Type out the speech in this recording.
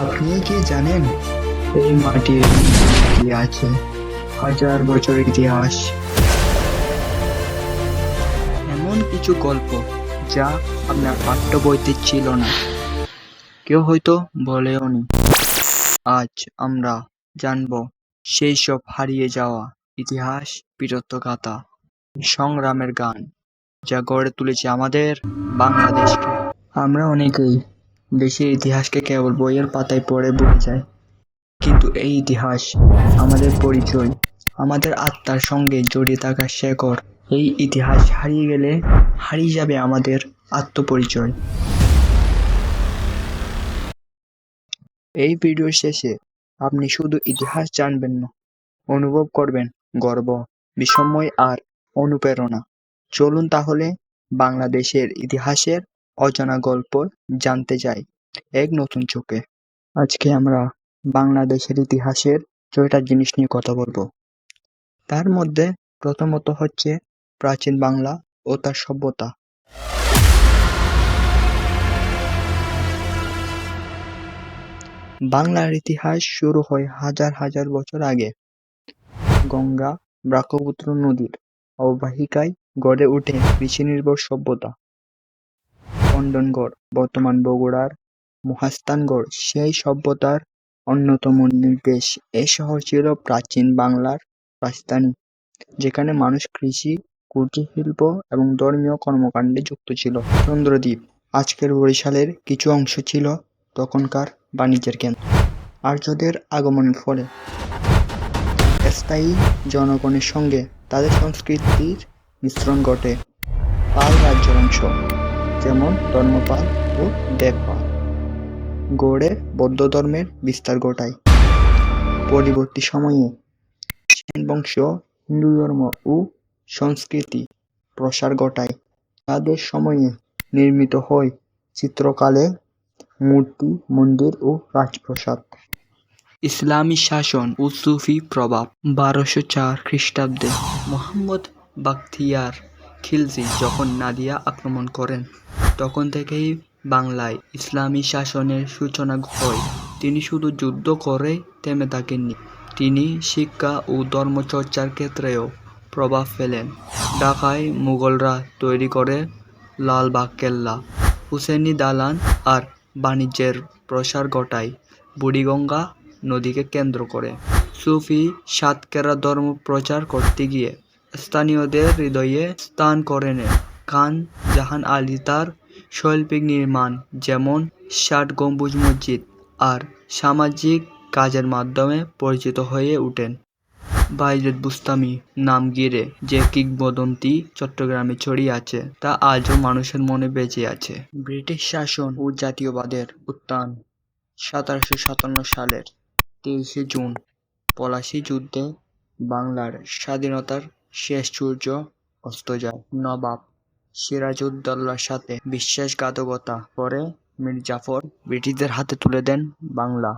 আপনি কি জানেন, এই মাটির কি আছে? হাজার বছর ইতিহাস। এমন কিছু গল্প যা আপনার পাঠ্য বইতে ছিল না। কেউ হয়তো বলেও নি। আজ আমরা জানব সেই সব হারিয়ে যাওয়া ইতিহাস বীরত্ব গাথা সংগ্রামের গান যা গড়ে তুলেছে আমাদের বাংলাদেশকে। আমরা অনেকেই দেশের ইতিহাসকে কেবল বইয়ের পাতায় পড়ে ভুলে যায়। কিন্তু এই ইতিহাস, আমাদের পরিচয়, আমাদের আত্মার সঙ্গে জড়িয়ে থাকা শেকড় এই ইতিহাস হারিয়ে গেলে হারিয়ে যাবে আমাদের আত্মপরিচয়। এই ভিডিওর শেষে আপনি শুধু ইতিহাস জানবেন না, অনুভব করবেন গর্ব, বিস্ময় আর অনুপ্রেরণা। চলুন তাহলে বাংলাদেশের ইতিহাসের অজানা গল্প জানতে যাই এক নতুন চোখে। আজকে আমরা বাংলাদেশের ইতিহাসের ছয়টা জিনিস নিয়ে কথা বলব। তার মধ্যে প্রথমত হচ্ছে প্রাচীন বাংলা ও তার সভ্যতা। বাংলার ইতিহাস শুরু হয় হাজার হাজার বছর আগে। গঙ্গা ব্রহ্মপুত্র নদীর অববাহিকায় গড়ে ওঠে কৃষি নির্ভর সভ্যতা। চন্দনগড়, বর্তমান বগুড়ার মহাস্থানগড়। সেই সভ্যতার অন্যতম নির্দেশ এ শহর ছিল প্রাচীন বাংলার রাজধানী, যেখানে মানুষ কৃষি কুটির শিল্প এবং ধর্মীয় কর্মকাণ্ডে যুক্ত ছিল। চন্দ্রদ্বীপ আজকের বরিশালের কিছু অংশ ছিল তখনকার বাণিজ্যের কেন্দ্র। আর্যদের আগমনের ফলে স্থায়ী জনগণের সঙ্গে তাদের সংস্কৃতির মিশ্রণ ঘটে। পাল রাজ্যের অংশ যেমন ধর্মপাল ও দেবপাল গড়ে বৌদ্ধ ধর্মের বিস্তার ঘটায়। পরবর্তী সময়ে সেন বংশ, হিন্দু ধর্ম ও সংস্কৃতি প্রসার ঘটায়। তাদের সময়ে নির্মিত হয় চিত্রকালে, মূর্তি, মন্দির ও রাজপ্রাসাদ। ইসলামী শাসন ও সুফি প্রভাব। বারোশো চার খ্রিস্টাব্দে মোহাম্মদ বাখতিয়ার খিলজি যখন নাদিয়া আক্রমণ করেন তখন থেকেই বাংলায় ইসলামী শাসনের সূচনা হয়। তিনি শুধু যুদ্ধ করে থেমে থাকেননি, তিনি শিক্ষা ও ধর্মচর্চার ক্ষেত্রেও প্রভাব ফেলেন। ঢাকায় মুঘলরা তৈরি করে লালবাগ কেল্লা হুসেনি দালান আর বাণিজ্যের প্রসার ঘটায় বুড়িগঙ্গা নদীকে কেন্দ্র করে। সুফি সাতকেরা ধর্ম প্রচার করতে গিয়ে স্থানীয়দের হৃদয়ে স্থান করে নেন খান জাহান আলী তার শৈল্পিক নির্মাণ যেমন ষাট গম্বুজ মসজিদ আর সামাজিক কাজের মাধ্যমে পরিচিত হয়ে ওঠেন। বাইজেদ বুস্তামি নাম গিরে যে কিংবদন্তি চট্টগ্রামে ছড়িয়ে আছে, তা আজও মানুষের মনে বেঁচে আছে। ব্রিটিশ শাসন ও জাতীয়বাদের উত্থান সতেরোশো সাতান্ন সালের তেইশে জুন, পলাশি যুদ্ধে বাংলার স্বাধীনতার শেষ সূর্য অস্ত যায়। নবাব সিরাজউদ্দৌলার সাথে বিশ্বাসঘাতকতা করে মীর জাফর ব্রিটিশদের হাতে তুলে দেন বাংলা।